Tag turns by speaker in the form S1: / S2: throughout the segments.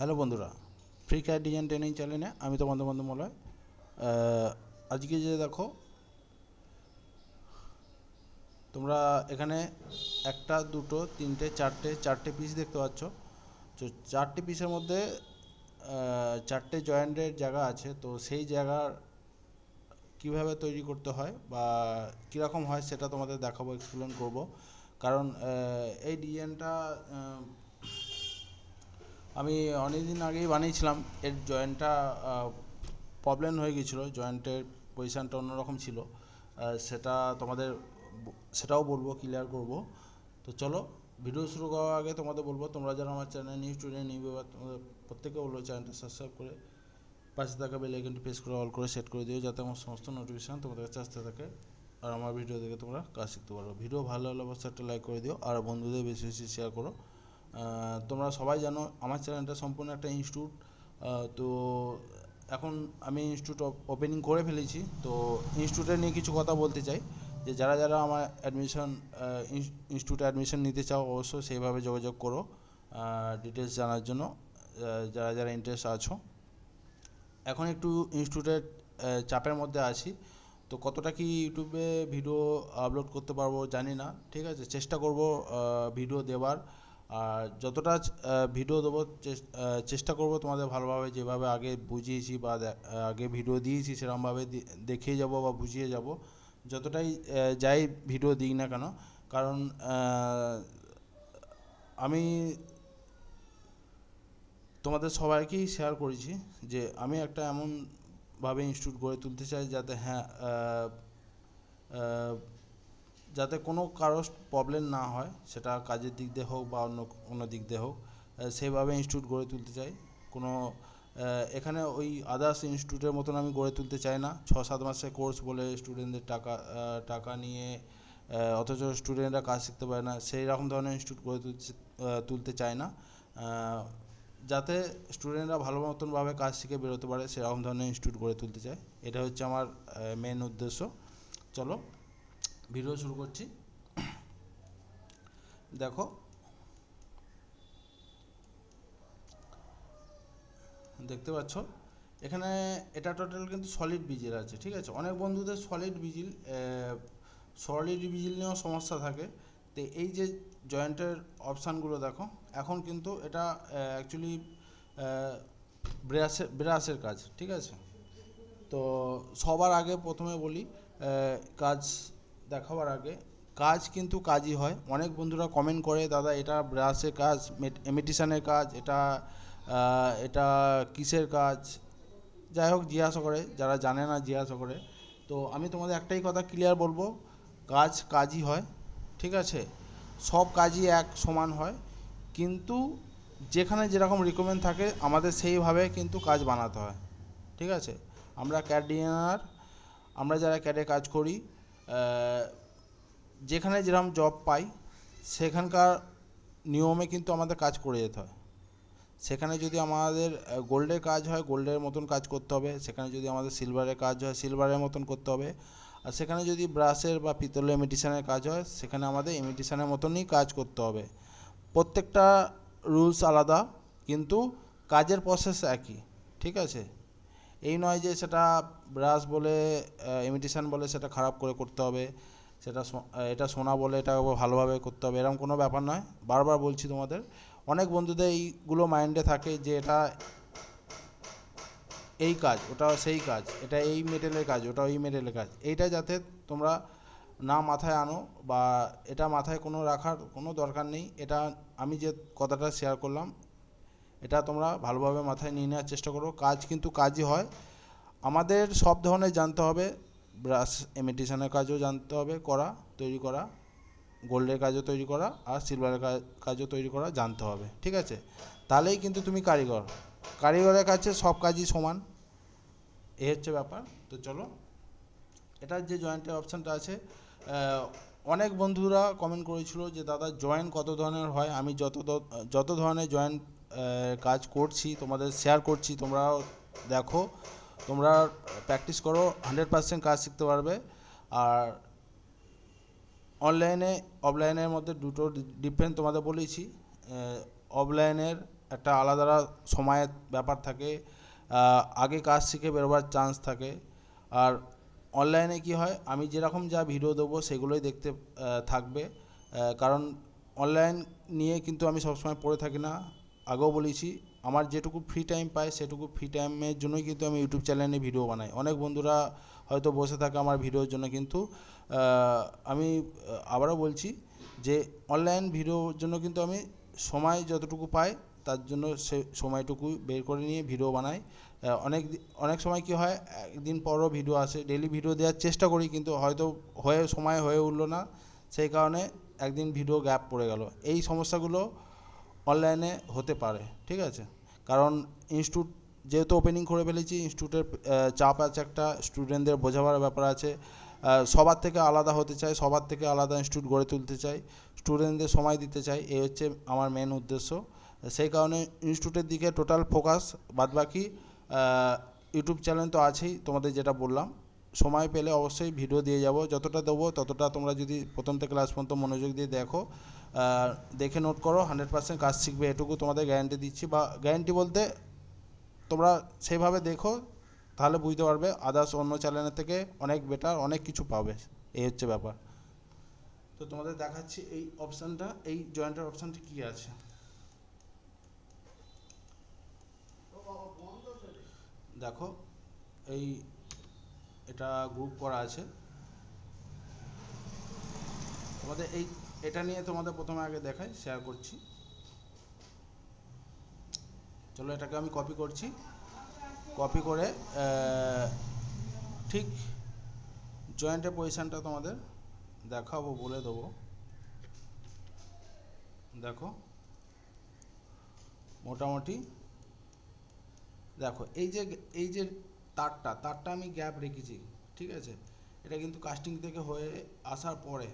S1: Hello বন্ধুরা free কার design training চ্যানেলে আমি তোমাদের বন্ধু মলয়। আজকে যে দেখো, তোমরা এখানে একটা, দুটো, তিনটে, চারটে চারটে পিস দেখতে পাচ্ছ। তো চারটে পিসের মধ্যে চারটে জয়েন্টের জায়গা আছে। তো সেই জায়গার কীভাবে তৈরি করতে হয় বা কীরকম হয় সেটা তোমাদের দেখাবো এক্সপ্লেন করব। কারণ এই ডিজাইনটা আমি অনেক দিন আগেই বানিয়েছিলাম। এর জয়েন্টটা প্রবলেম হয়ে গিয়েছিল জয়েন্টের পজিশানটা অন্যরকম ছিল। সেটা তোমাদের সেটাও বলব ক্লিয়ার করব। তো চলো ভিডিও শুরু করার আগে তোমাদের বলব, তোমরা যারা আমার channel new student new viewer তোমাদের প্রত্যেকে বলব চ্যানেলটা সাবস্ক্রাইব করে, পাশে থাকা বেল আইকনটি প্রেস করে অল করে সেট করে দিও, যাতে আমার সমস্ত নোটিফিকেশান তোমাদের কাছে আসতে থাকে। আর আমার ভিডিও দেখে তোমরা কাজ শিখতে পারো ভিডিও ভালো হলে অবশ্যই একটা লাইক করে দিও। আর বন্ধুদের বেশি বেশি শেয়ার করো। তোমরা সবাই জানো, আমার চ্যানেলটা সম্পূর্ণ একটা ইনস্টিটিউট তো এখন আমি ইনস্টিটিউট ওপেনিং করে ফেলেছি। তো ইনস্টিটিউটে নিয়ে কিছু কথা বলতে চাই, যে যারা যারা আমার অ্যাডমিশন ইনস্টিটিউটে অ্যাডমিশন নিতে চাও, অবশ্যই সেইভাবে যোগাযোগ করো ডিটেলস জানার জন্য যারা যারা ইন্টারেস্ট আছো। এখন একটু ইনস্টিটিউটের চাপের মধ্যে আছি। তো কতটা কি ইউটিউবে ভিডিও আপলোড করতে পারব জানি না, ঠিক আছে? চেষ্টা করব ভিডিও দেওয়ার। আর যতটা ভিডিও দেবো চেষ্টা করব তোমাদের ভালোভাবে যেভাবে আগে বুঝিয়েছি বা আগে ভিডিও দিয়েছি, সেরকমভাবে দেখিয়ে যাব বা বুঝিয়ে যাব। যতটাই যাই ভিডিও দিই না কেন, কারণ আমি তোমাদের সবাইকেই শেয়ার করেছি যে আমি একটা এমনভাবে ইনস্টিটিউট গড়ে তুলতে চাই যাতে হ্যাঁ যাতে কোনো কারও প্রবলেম না হয় সেটা কাজের দিক দিয়ে হোক বা অন্য কোনো দিক দিয়ে হোক আহ, সেইভাবে ইনস্টিটিউট গড়ে তুলতে চাই। কোনো এখানে ওই আদার্স ইনস্টিটিউটের মতন আমি গড়ে তুলতে চাই না। ছ সাত মাসের কোর্স বলে স্টুডেন্টদের টাকা টাকা নিয়ে অথচ স্টুডেন্টরা কাজ শিখতে পারে না সেই রকম ধরনের ইনস্টিটিউট গড়ে তুলতে তুলতে চাই না। যাতে স্টুডেন্টরা ভালো মতনভাবে কাজ শিখে বেরোতে পারে সেরকম ধরনের ইনস্টিটিউট গড়ে তুলতে চাই। এটা হচ্ছে আমার মেন উদ্দেশ্য। চলো ভিডিও শুরু করছি। দেখো। দেখতে পাচ্ছ? এখানে এটা টোটাল কিন্তু সলিড বিজিল আছে, ঠিক আছে? অনেক বন্ধুদের সলিড বিজিল সলিড বিজিল নিয়েও সমস্যা থাকে। তো এই যে জয়েন্টের অপশানগুলো দেখো, এখন কিন্তু এটা অ্যাকচুয়ালি ব্রাশের ব্রাশের কাজ, ঠিক আছে? তো সবার আগে প্রথমে বলি কাজ দেখাবার আগে, কাজ কিন্তু কাজই হয়। অনেক বন্ধুরা কমেন্ট করে, দাদা, এটা ব্রাশের কাজ এমিটিশনের কাজ, এটা এটা কিসের কাজ? যাই হোক, জিজ্ঞাসা করে, যারা জানে না, জিজ্ঞাসা করে। তো আমি তোমাদের একটাই কথা ক্লিয়ার বলব, কাজ কাজই হয়, ঠিক আছে? সব কাজই এক সমান হয়। কিন্তু যেখানে যেরকম রিকমেন্ড থাকে, আমাদের সেইভাবে কিন্তু কাজ বানাতে হয়, ঠিক আছে? আমরা ক্যাড ডিজাইনার আমরা যারা ক্যাডে কাজ করি যেখানে যেরকম জব পাই, সেখানকার নিয়মে কিন্তু আমাদের কাজ করে যেতে হয়। সেখানে যদি আমাদের গোল্ডের কাজ হয় গোল্ডের মতন কাজ করতে হবে। সেখানে যদি আমাদের সিলভারের কাজ হয় সিলভারের মতন করতে হবে। আর সেখানে যদি ব্রাশের বা পিতলের ইমিটেশনের কাজ হয়, সেখানে আমাদের ইমিটেশনের মতনই কাজ করতে হবে। প্রত্যেকটা রুলস আলাদা, কিন্তু কাজের প্রসেস একই, ঠিক আছে? এই নয় যে সেটা ব্রাশ বলে ইমিটেশন বলে সেটা খারাপ করে করতে হবে, সেটা এটা সোনা বলে এটা ভালোভাবে করতে হবে, এরকম কোনো ব্যাপার নয়। বারবার বলছি তোমাদের, অনেক বন্ধুদের এইগুলো মাইন্ডে থাকে যে এটা এই কাজ, ওটা সেই কাজ, এটা এই মেটেলের কাজ, ওটা ওই মেটেলের কাজ, এইটা যাতে তোমরা না মাথায় আনো বা এটা মাথায় কোনো রাখার কোনো দরকার নেই। এটা আমি যে কথাটা শেয়ার করলাম এটা তোমরা ভালোভাবে মাথায় নিয়ে নেওয়ার চেষ্টা করো। কাজ কিন্তু কাজই হয়। আমাদের সব ধরনের জানতে হবে। ব্রাশ, ইমিটেশনের কাজও জানতে হবে, করা, তৈরি করা, গোল্ডের কাজও তৈরি করা আর সিলভারের কাজও তৈরি করা জানতে হবে। ঠিক আছে? তাহলেই কিন্তু তুমি কারিগর। কারিগরের কাছে সব কাজই সমান। এ হচ্ছে ব্যাপার। তো চলো। এটার যে জয়েন্টের অপশানটা আছে অনেক বন্ধুরা কমেন্ট করেছিল যে, দাদা জয়েন্ট কত ধরনের হয়? আমি যত যত ধরনের জয়েন্ট কাজ করছি, তোমাদের শেয়ার করছি তোমরাও দেখো, তোমরা প্র্যাকটিস করো হান্ড্রেড পার্সেন্ট কাজ শিখতে পারবে। আর অনলাইনে অফলাইনের মধ্যে দুটো ডিফারেন্ট তোমাদের বলেছি অফলাইনের একটা আলাদা সময়ের ব্যাপার থাকে আগে কাজ শিখে বেরোবার চান্স থাকে। আর অনলাইনে কি হয়, আমি যেরকম যা ভিডিও দেবো, সেগুলোই দেখতে থাকবে। কারণ অনলাইন নিয়ে কিন্তু আমি সবসময় পড়ে থাকি না। আগেও বলেছি, আমার যেটুকু ফ্রি টাইম পাই, সেটুকু ফ্রি টাইমের জন্যই কিন্তু আমি ইউটিউব চ্যানেলে ভিডিও বানাই। অনেক বন্ধুরা হয়তো বসে থাকে আমার ভিডিওর জন্য কিন্তু আমি আবারও বলছি যে অনলাইন ভিডিওর জন্য কিন্তু আমি সময় যতটুকু পাই, তার জন্য সে সময়টুকু বের করে নিয়ে ভিডিও বানাই। অনেক অনেক সময় কি হয়, একদিন পরও ভিডিও আসে ডেলি ভিডিও দেওয়ার চেষ্টা করি কিন্তু হয়তো হয়ে, সময় হয়ে উঠল না, সেই কারণে একদিন ভিডিও গ্যাপ পড়ে গেল। এই সমস্যাগুলো অনলাইনে হতে পারে, ঠিক আছে? কারণ ইনস্টিটিউট যেহেতু ওপেনিং করে ফেলেছি ইনস্টিটিউটের চাপ আছে একটা স্টুডেন্টদের বোঝাবার ব্যাপার আছে। সবার থেকে আলাদা হতে চাই, সবার থেকে আলাদা ইনস্টিটিউট গড়ে তুলতে চাই স্টুডেন্টদের সময় দিতে চাই এই হচ্ছে আমার মেন উদ্দেশ্য। সেই কারণে ইনস্টিটিউটের দিকে টোটাল ফোকাস বাদবাকি ইউটিউব চ্যানেল তো আছেই, তোমাদের যেটা বললাম। সময় পেলে অবশ্যই ভিডিও দিয়ে যাব। যতটা দেবো ততটা তোমরা যদি প্রথম থেকে ক্লাস পর্যন্ত মনোযোগ দিয়ে দেখো দেখে নোট করো হান্ড্রেড পার্সেন্ট কাজ শিখবে, এটুকু তোমাদের গ্যারান্টি দিচ্ছি বা গ্যারান্টি বলতে তোমরা সেইভাবে দেখো, তাহলে বুঝতে পারবে আদার্স অন্য চ্যানেলের থেকে অনেক বেটার অনেক কিছু পাবে। এই হচ্ছে ব্যাপার। তো তোমাদের দেখাচ্ছি এই অপশানটা এই জয়েন্টের অপশানটা কী আছে? দেখো, এই এটা গ্রুপ করা আছে। তোমাদের এই, এটা নিয়ে তোমাদের প্রথমে আগে দেখাই শেয়ার করছি। চলো এটাকে আমি কপি করছি। কপি করে ঠিক জয়েন্টের পজিশানটা তোমাদের দেখাবো, বলে দেবো। দেখো, মোটামুটি, দেখো, এই যে এই যে তারটা তারটা আমি গ্যাপ রেখেছি, ঠিক আছে? এটা কিন্তু কাস্টিং থেকে হয়ে আসার পরে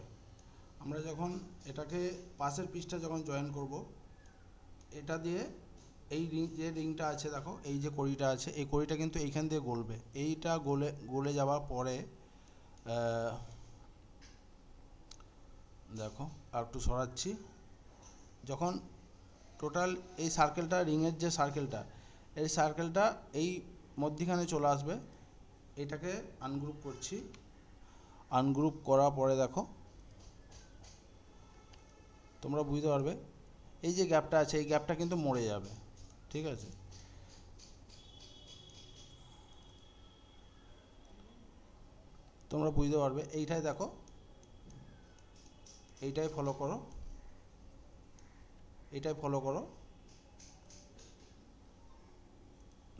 S1: আমরা যখন এটাকে পাশের পিসটা যখন জয়েন করব, এটা দিয়ে এই রিং যে রিংটা আছে দেখো, এই যে কড়িটা আছে, এই কড়িটা কিন্তু এইখান দিয়ে গলবে। এইটা গলে গলে যাওয়ার পরে দেখো আর একটু সরাচ্ছি। যখন টোটাল এই সার্কেলটা রিংয়ের যে সার্কেলটা এই সার্কেলটা এই মধ্যিখানে চলে আসবে। এটাকে আনগ্রুপ করছি। আনগ্রুপ করার পরে দেখো, তোমরা বুঝতে পারবে, এই যে গ্যাপটা আছে, এই গ্যাপটা কিন্তু মরে যাবে, ঠিক আছে? তোমরা বুঝতে পারবে, এইটাই দেখো, এইটাই ফলো করো এটাই ফলো করো।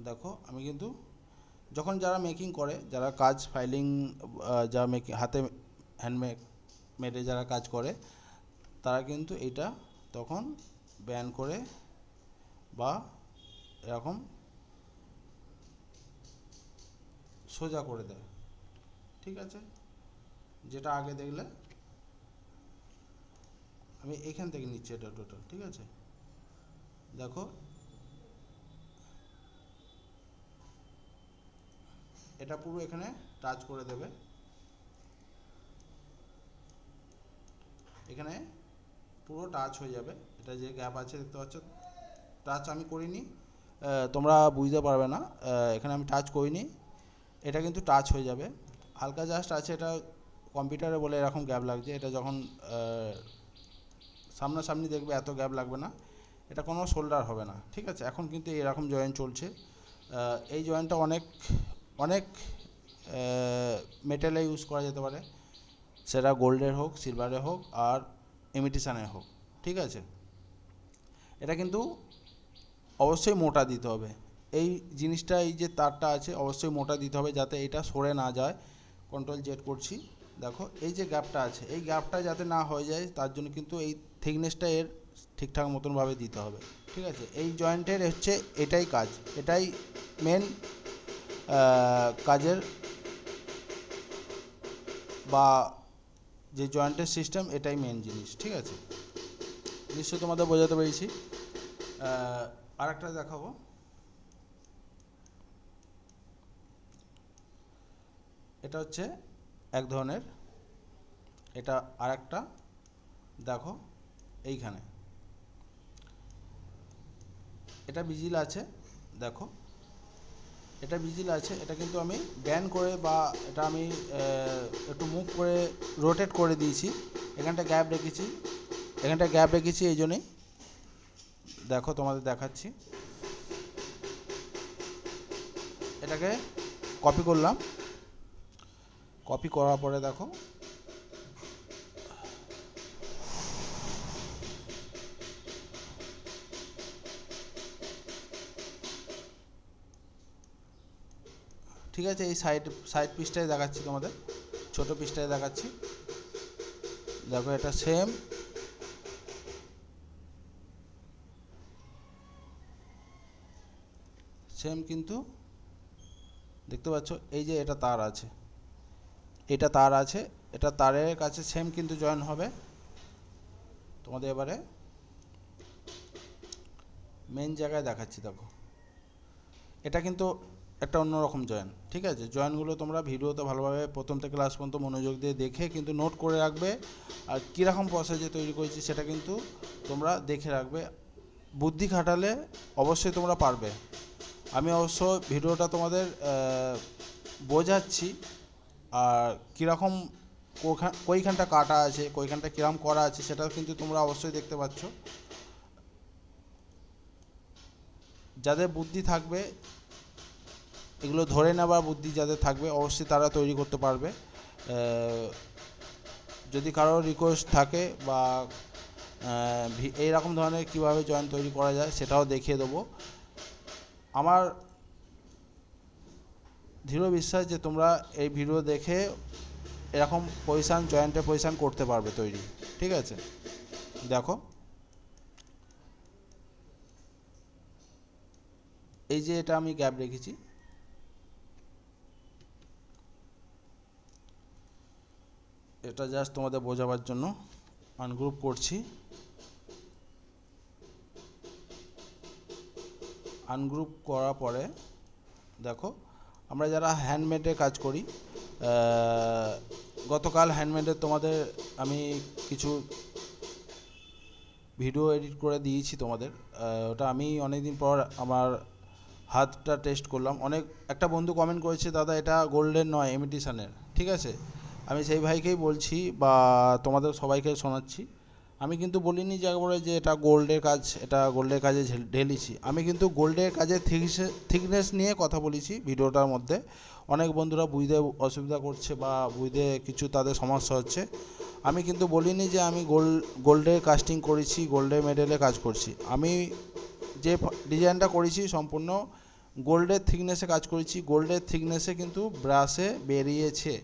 S1: দেখো, আমি কিন্তু যখন যারা মেকিং করে, যারা কাজ ফাইলিং যারা মেকিং হাতে হ্যান্ডমেক মেডে যারা কাজ করে, তারা কিন্তু এটা তখন ব্যান করে বা এরকম সোজা করে দেয়। ঠিক আছে? যেটা আগে দেখলে, আমি এখান থেকে নিচ্ছি এটা টোটাল ঠিক আছে? দেখো এটা পুরো এখানে টাচ করে দেবে। এখানে পুরো টাচ হয়ে যাবে। এটা যে গ্যাপ আছে, দেখতে পাচ্ছ? টাচ আমি করিনি। তোমরা বুঝতে পারবে না। এখানে আমি টাচ করিনি। এটা কিন্তু টাচ হয়ে যাবে। হালকা জাস্ট আছে, এটা কম্পিউটারে বলে এরকম গ্যাপ লাগছে। এটা যখন সামনাসামনি দেখবে এত গ্যাপ লাগবে না। এটা কোনো শোল্ডার হবে না। ঠিক আছে? এখন কিন্তু এরকম জয়েন্ট চলছে। এই জয়েন্টটা অনেক অনেক মেটেলে ইউজ করা যেতে পারে। সেটা গোল্ডের হোক সিলভারের হোক, আর ইমিটেশনের হোক, ঠিক আছে? এটা কিন্তু অবশ্যই মোটা দিতে হবে। এই জিনিসটা, এই যে তারটা আছে, অবশ্যই মোটা দিতে হবে যাতে এটা সরে না যায়। কন্ট্রোল জেড করছি। দেখো, এই যে গ্যাপটা আছে, এই গ্যাপটা যাতে না হয়ে যায়, তার জন্য কিন্তু এই থিকনেসটা এর ঠিকঠাক মতনভাবে দিতে হবে, ঠিক আছে? এই জয়েন্টের হচ্ছে এটাই কাজ, এটাই মেন কাজের বা যে জয়েন্টের সিস্টেম, এটাই মেন জিনিস, ঠিক আছে? নিশ্চয়ই তোমাদের বোঝাতে পেরেছি। আর একটা দেখাবো। এটা হচ্ছে এক ধরনের, এটা আর একটা দেখো, এইখানে। এটা বিজিল আছে, দেখো। এটা ভিজিল আছে, এটা কিন্তু আমি ব্যান করে বা এটা আমি একটু মুভ করে রোটেট করে দিয়েছি। এখানটা গ্যাপ রেখেছি, এখানটা গ্যাপ রেখেছি এই জন্যেই। দেখো তোমাদের দেখাচ্ছি। এটাকে কপি করলাম। কপি করার পরে দেখো ঠিক আছে, এই সাইড সাইড পিসটাই দেখাচ্ছি তোমাদের, ছোট পিসটাই দেখাচ্ছি। দেখো এটা সেম সেম কিন্তু, দেখতে পাচ্ছ, এই যে এটা তার আছে। এটা তার আছে, এটা তারের কাছে সেম কিন্তু জয়েন হবে। তোমাদের এবারে মেন জায়গায় দেখাচ্ছি, দেখো। এটা কিন্তু একটা অন্যরকম জয়েন, ঠিক আছে? জয়েনগুলো তোমরা ভিডিওতে ভালোভাবে প্রথম থেকে লাস্ট পর্যন্ত মনোযোগ দিয়ে দেখে কিন্তু নোট করে রাখবে। আর কীরকম প্রসেসে তৈরি করেছি সেটা কিন্তু তোমরা দেখে রাখবে। বুদ্ধি খাটালে অবশ্যই তোমরা পারবে। আমি অবশ্য ভিডিওটা তোমাদের বোঝাচ্ছি। আর কীরকম কইখানটা কাটা আছে, কইখানটা কীরকম করা আছে সেটা কিন্তু তোমরা অবশ্যই দেখতে পাচ্ছ। যাদের বুদ্ধি থাকবে এগুলো ধরে নেবার বুদ্ধি যাদের থাকবে অবশ্যই তারা তৈরি করতে পারবে। যদি কারও রিকোয়েস্ট থাকে বা আহ, ভি- এইরকম ধরনের কীভাবে জয়েন তৈরি করা যায় সেটাও দেখিয়ে দেবো। আমার দৃঢ় বিশ্বাস যে তোমরা এই ভিডিও দেখে এরকম পজিশান জয়েন্টের পজিশান করতে পারবে তৈরি। ঠিক আছে? দেখো। এই যে এটা আমি গ্যাপ রেখেছি। এটা জাস্ট তোমাদের বোঝাবার জন্য আনগ্রুপ করছি। আনগ্রুপ করার পরে, দেখো, আমরা যারা হ্যান্ডমেডে কাজ করি গতকাল হ্যান্ডমেডে তোমাদের আমি কিছু ভিডিও এডিট করে দিয়েছি তোমাদের। ওটা আমি অনেক দিন পর আমার হাতটা টেস্ট করলাম। অনেক, একটা বন্ধু কমেন্ট করেছে, দাদা, এটা গোল্ডেন নয় ইমিটেশনের ঠিক আছে? আমি সেই ভাইকেই বলছি বা তোমাদের সবাইকে শোনাচ্ছি। আমি কিন্তু বলিনি যে একবারে যে এটা গোল্ডের কাজ, এটা গোল্ডের কাজে ঢেলেছি। আমি কিন্তু গোল্ডের কাজে থিকনেস নিয়ে কথা বলেছি ভিডিওটার মধ্যে। অনেক বন্ধুরা বুঝতে অসুবিধা করছে বা বুঝতে কিছু তাদের সমস্যা হচ্ছে। আমি কিন্তু বলিনি যে আমি গোল্ড গোল্ডের কাস্টিং করেছি, গোল্ডের মেডেলে কাজ করছি। আমি যে ডিজাইনটা করেছি সম্পূর্ণ গোল্ডের থিকনেসে কাজ করেছি। গোল্ডের থিকনেসে কিন্তু ব্রাশে বেরিয়েছে।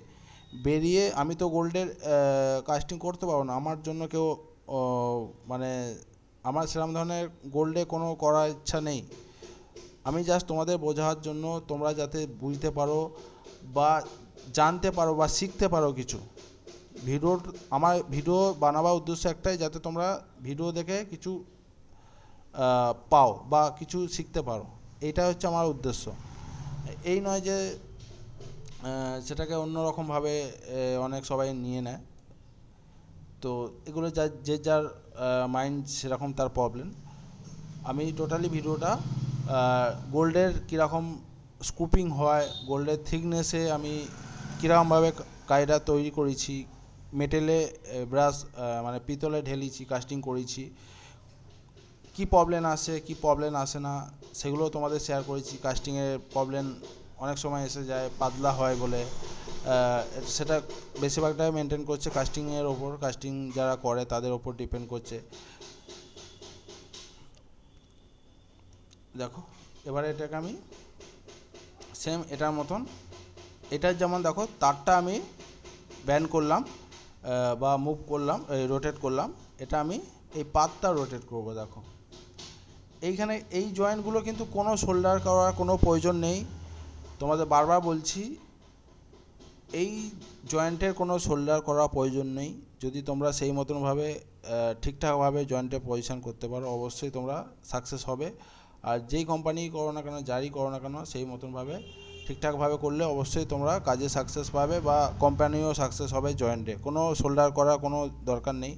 S1: বেরিয়ে আমি তো গোল্ডের কাস্টিং করতে পারব না। আমার জন্য কেউ মানে আমার সেরকম ধরনের গোল্ডে কোনো করার ইচ্ছা নেই। আমি জাস্ট তোমাদের বোঝার জন্য তোমরা যাতে বুঝতে পারো বা জানতে পারো বা শিখতে পারো কিছু। ভিডিওর, আমার ভিডিও বানাবার উদ্দেশ্য একটাই যাতে তোমরা ভিডিও দেখে কিছু পাও বা কিছু শিখতে পারো। এইটা হচ্ছে আমার উদ্দেশ্য। এই নয় যে সেটাকে অন্যরকমভাবে আহ, অনেক সবাই নিয়ে নেয়। তো এগুলো যা যে যার মাইন্ড সেরকম তার প্রবলেম আমি টোটালি ভিডিওটা গোল্ডের কীরকম স্কুপিং হয় গোল্ডের থিকনেসে আমি কীরকমভাবে কায়দা তৈরি করেছি মেটেলে ব্রাশ মানে পিতলে ঢেলেছি কাস্টিং করেছি কি প্রবলেম আসে কি প্রবলেম আসে না সেগুলো তোমাদের শেয়ার করেছি কাস্টিংয়ের প্রবলেম অনেক সময় এসে যায় পাতলা হয় বলে। সেটা বেশিরভাগটাই মেনটেন করছে কাস্টিংয়ের ওপর। কাস্টিং যারা করে তাদের ওপর ডিপেন্ড করছে। দেখো, এবারে এটাকে আমি সেম এটার মতন। এটার যেমন দেখো, তারটা আমি ব্যান করলাম বা মুভ করলাম রোটেট করলাম। এটা আমি এই পাতটা রোটেট করব, দেখো। এইখানে এই জয়েন্টগুলো কিন্তু কোনো শোল্ডার করার কোনো প্রয়োজন নেই। তোমাদের বারবার বলছি, এই জয়েন্টের কোনো শোল্ডার করার প্রয়োজন নেই। যদি তোমরা সেই মতনভাবে ঠিকঠাকভাবে জয়েন্টে পজিশন করতে পারো, অবশ্যই তোমরা সাকসেস হবে। আর যেই কোম্পানি করো না কেন, যারই করো না কেন, সেই মতনভাবে ঠিকঠাকভাবে করলে অবশ্যই তোমরা কাজে সাকসেস পাবে বা কোম্পানিও সাকসেস হবে জয়েন্টে কোনো শোল্ডার করার কোনো দরকার নেই।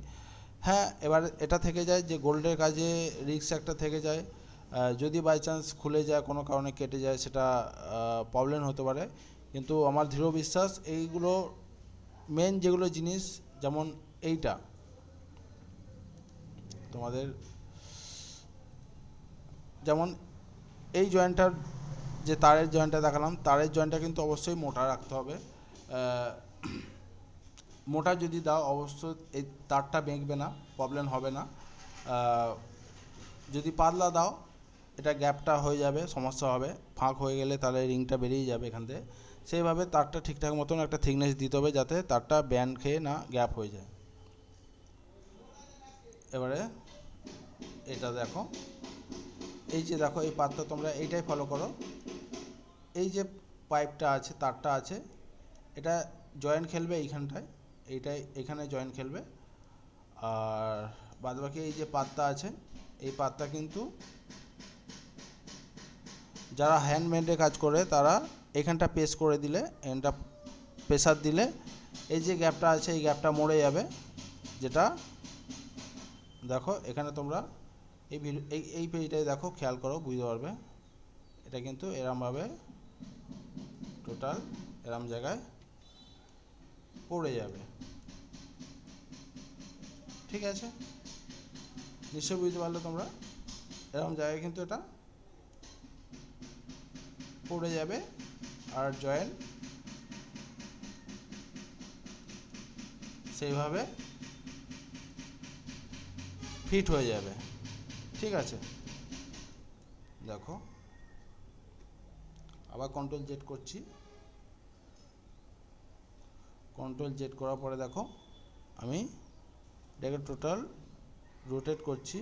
S1: হ্যাঁ এবার এটা থেকে যায় যে গোল্ডের কাজে রিস্ক একটা থেকে যায়। যদি বাই চান্স খুলে যায়, কোনো কারণে কেটে যায়, সেটা প্রবলেম হতে পারে। কিন্তু আমার দৃঢ় বিশ্বাস, এইগুলো মেন যেগুলো জিনিস, যেমন এইটা। তোমাদের, যেমন এই জয়েন্টটার যে তারের জয়েন্টটা দেখালাম, তারের জয়েন্টটা কিন্তু অবশ্যই মোটা রাখতে হবে। মোটা যদি দাও, অবশ্যই এই তারটা বেঁকবে না প্রবলেম হবে না। যদি পাতলা দাও এটা গ্যাপটা হয়ে যাবে, সমস্যা হবে। ফাঁক হয়ে গেলে তাহলে রিংটা বেরিয়ে যাবে এখান থেকে। সেইভাবে তারটা ঠিকঠাক মতন একটা থিকনেস দিতে হবে যাতে তারটা ব্যান্ড খেয়ে না গ্যাপ হয়ে যায়। এবারে এটা দেখো। এই যে দেখো, এই পাতটা তোমরা এইটাই ফলো করো। এই যে পাইপটা আছে, তারটা আছে, এটা জয়েন্ট খেলবে এইখানটায়। এইটাই, এখানে জয়েন্ট খেলবে। আর বাদবাকি এই যে পাতটা আছে, এই পাতটা কিন্তু যারা হ্যান্ডমেডে কাজ করে, তারা এখানটা পেস করে দিলে, এখানটা প্রেসার দিলে, এই যে গ্যাপটা আছে, এই গ্যাপটা মরে যাবে। যেটা, দেখো, এখানে তোমরা এই এই এই পেজটাই দেখো, খেয়াল করো, বুঝতে পারবে। এটা কিন্তু এরমভাবে টোটাল এরম জায়গায় পড়ে যাবে। ঠিক আছে? নিশ্চয়ই বুঝতে পারলে তোমরা? এরকম জায়গায় কিন্তু এটা পড়ে যাবে আর জয়েন্ট সেইভাবে ফিট হয়ে যাবে। ঠিক আছে? দেখো। আবার কন্ট্রোল জেড করছি। কন্ট্রোল জেড করার পরে দেখো, আমি এটাকে টোটাল রোটেট করছি।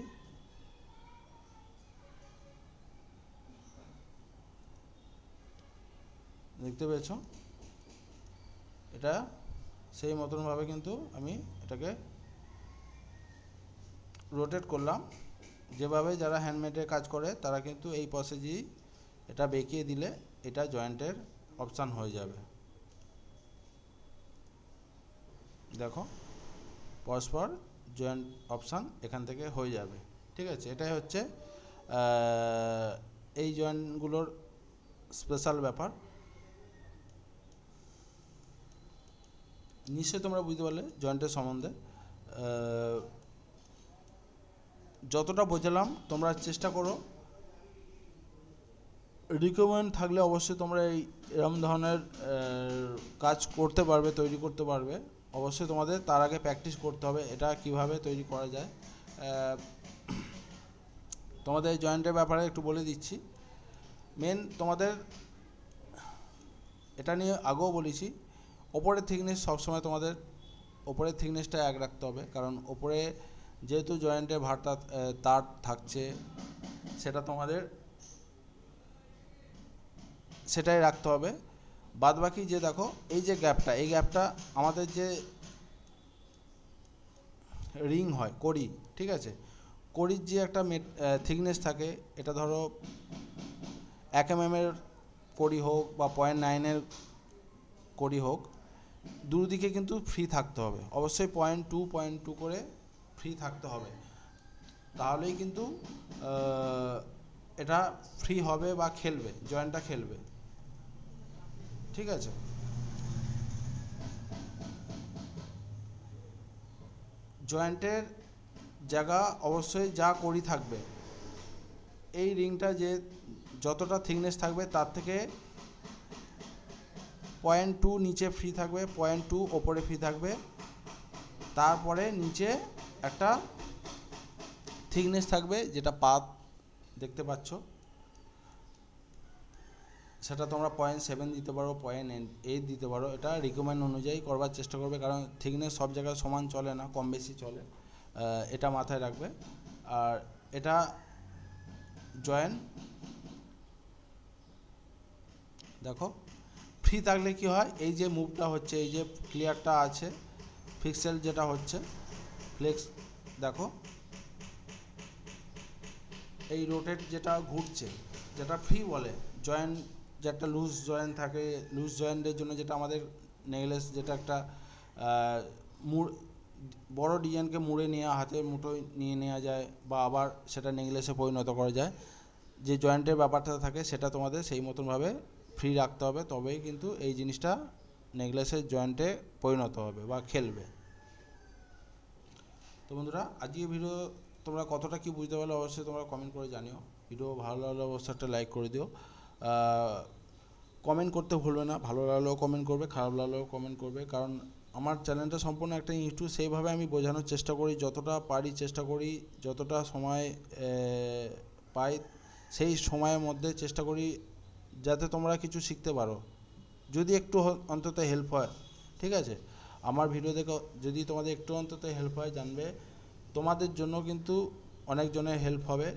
S1: দেখতে পেয়েছ? এটা সেই মতনভাবে কিন্তু আমি এটাকে রোটেট করলাম। যেভাবে যারা হ্যান্ডমেডের কাজ করে, তারা কিন্তু এই প্রসেসেই এটা বেঁকিয়ে দিলে এটা জয়েন্টের অপশান হয়ে যাবে। দেখো, পরস্পর জয়েন্ট অপশান এখান থেকে হয়ে যাবে। ঠিক আছে? এটাই হচ্ছে এই জয়েন্টগুলোর স্পেশাল ব্যাপার। নিশ্চয়ই তোমরা বুঝতে পারলে জয়েন্টের সম্বন্ধে। যতটা বোঝালাম, তোমরা চেষ্টা করো। রিকমেন্ড থাকলে অবশ্যই তোমরা এই এরম ধরনের কাজ করতে পারবে, তৈরি করতে পারবে। অবশ্যই তোমাদের তার আগে প্র্যাকটিস করতে হবে, এটা কীভাবে তৈরি করা যায়। তোমাদের জয়েন্টের ব্যাপারে একটু বলে দিচ্ছি। মেন তোমাদের, এটা নিয়ে আগেও বলেছি ওপরের থিকনেস সবসময় তোমাদের ওপরের থিকনেসটা এক রাখতে হবে। কারণ ওপরে যেহেতু জয়েন্টের ভারটা তার থাকছে, সেটা তোমাদের সেটাই রাখতে হবে। বাদ বাকি যে দেখো, এই যে গ্যাপটা এই গ্যাপটা আমাদের যে রিং হয়, কড়ি, ঠিক আছে? কড়ির যে একটা থিকনেস থাকে, এটা ধরো এক এম এর কড়ি হোক বা পয়েন্ট নাইনের কড়ি হোক দুদিকে কিন্তু ফ্রি থাকতে হবে। অবশ্যই পয়েন্ট টু পয়েন্ট টু করে ফ্রি থাকতে হবে। তাহলেই কিন্তু এটা ফ্রি হবে বা খেলবে জয়েন্টটা খেলবে। ঠিক আছে? জয়েন্টের জায়গা অবশ্যই যা করি থাকবে। এই রিংটা যে যতটা থিকনেস থাকবে, তার থেকে পয়েন্ট টু নিচে ফ্রি থাকবে, পয়েন্ট টু ওপরে ফ্রি থাকবে। তারপরে নিচে একটা থিকনেস থাকবে, যেটা পাত দেখতে পাচ্ছ। সেটা তোমরা পয়েন্ট সেভেন দিতে পারো পয়েন্ট এইট দিতে পারো। এটা রিকমেন্ড অনুযায়ী করবার চেষ্টা করবে, কারণ থিকনেস সব জায়গায় সমান চলে না, কম বেশি চলে। এটা মাথায় রাখবে। আর এটা জয়েন্ট দেখো। ফ্রি থাকলে কি হয়? এই যে মুভটা হচ্ছে, এই যে ক্লিয়ারটা আছে ফিক্সেল যেটা হচ্ছে ফ্লেক্স দেখো। এই রোটেট যেটা ঘুরছে, যেটা ফ্রি বলে জয়েন্ট যে একটা লুজ জয়েন্ট থাকে লুজ জয়েন্টের জন্য যেটা আমাদের নেগলেস যেটা একটা মুড়, বড় ডিজাইনকে মুড়ে নেওয়া হাতে মুঠোয় নিয়ে নেওয়া যায়, বা আবার সেটা নেগলেসে পরিণত করা যায়। যে জয়েন্টের ব্যাপারটা থাকে, সেটা তোমাদের সেই মতনভাবে ফ্রি রাখতে হবে, তবেই কিন্তু এই জিনিসটা নেকলেসের জয়েন্টে পরিণত হবে বা খেলবে। তো বন্ধুরা আজকে ভিডিও তোমরা কতটা কি বুঝতে পারলে অবশ্যই তোমরা কমেন্ট করে জানিও। ভিডিও ভালো লাগলে অবশ্যই একটা লাইক করে দিও। কমেন্ট করতে ভুলবে না, ভালো লাগলেও কমেন্ট করবে, খারাপ লাগলেও কমেন্ট করবে। কারণ আমার চ্যানেলটা সম্পূর্ণ একটা ইউটিউব, সেইভাবে আমি বোঝানোর চেষ্টা করি, যতটা পারি চেষ্টা করি, যতটা সময় পাই, সেই সময়ের মধ্যে চেষ্টা করি যাতে তোমরা কিছু শিখতে পারো। যদি একটু অন্তত হেল্প হয়, ঠিক আছে? আমার ভিডিও দেখে, যদি তোমাদের একটু অন্তত হেল্প হয়, জানবে। তোমাদের জন্য কিন্তু অনেকজনের হেল্প হবে।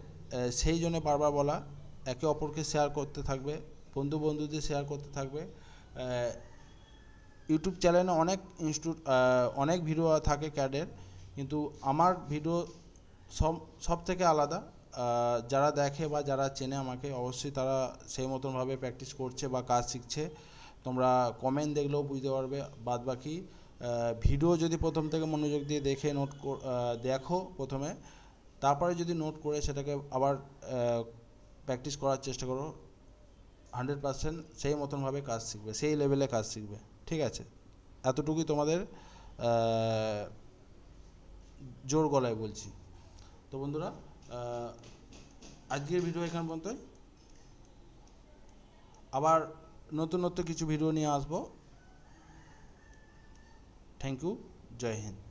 S1: সেই জন্য বারবার বলা, একে অপরকে শেয়ার করতে থাকবে, বন্ধু বন্ধুদের শেয়ার করতে থাকবে। ইউটিউব চ্যানেলে অনেক ইনস্টিটিউট অনেক ভিডিও থাকে ক্যাডের কিন্তু আমার ভিডিও সব সব থেকে আলাদা। যারা দেখে বা যারা চেনে আমাকে, অবশ্যই তারা সেই মতনভাবে প্র্যাকটিস করছে বা কাজ শিখছে। তোমরা কমেন্ট দেখলেও বুঝতে পারবে। বাদ বাকি ভিডিও যদি প্রথম থেকে মনোযোগ দিয়ে দেখে নোট দেখো প্রথমে, তারপরে যদি নোট করে সেটাকে আবার প্র্যাকটিস করার চেষ্টা করো। হান্ড্রেড পার্সেন্ট সেই মতনভাবে কাজ শিখবে, সেই লেভেলে কাজ শিখবে। ঠিক আছে? এতটুকুই তোমাদের জোর গলায় বলছি। তো বন্ধুরা আজকের ভিডিও এখান পর্যন্ত আবার নতুনত্ব নতুন কিছু ভিডিও নিয়ে আসব। থ্যাংক ইউ জয় হিন্দ।